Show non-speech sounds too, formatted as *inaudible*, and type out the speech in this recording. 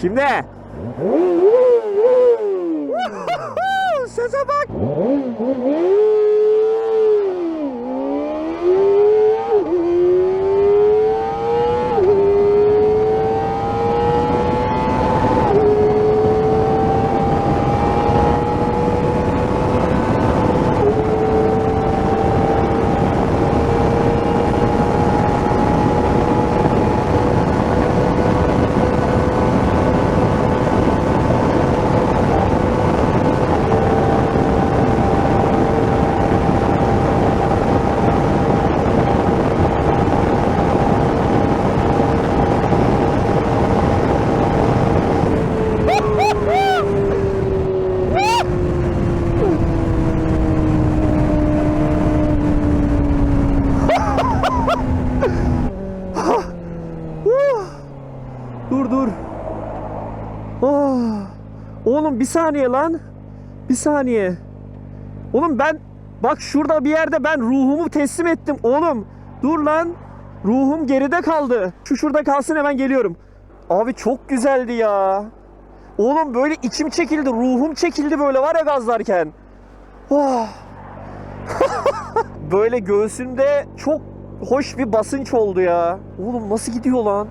Şimdi. Sese bak. Dur dur. Oh. Oğlum bir saniye lan. Bir saniye. Oğlum ben bak şurada bir yerde ben ruhumu teslim ettim. Oğlum dur lan. Ruhum geride kaldı. Şu şurada kalsın hemen geliyorum. Abi çok güzeldi ya. Oğlum böyle içim çekildi, ruhum çekildi böyle var ya gazlarken. Oh. *laughs* böyle göğsümde çok hoş bir basınç oldu ya. Oğlum nasıl gidiyor lan?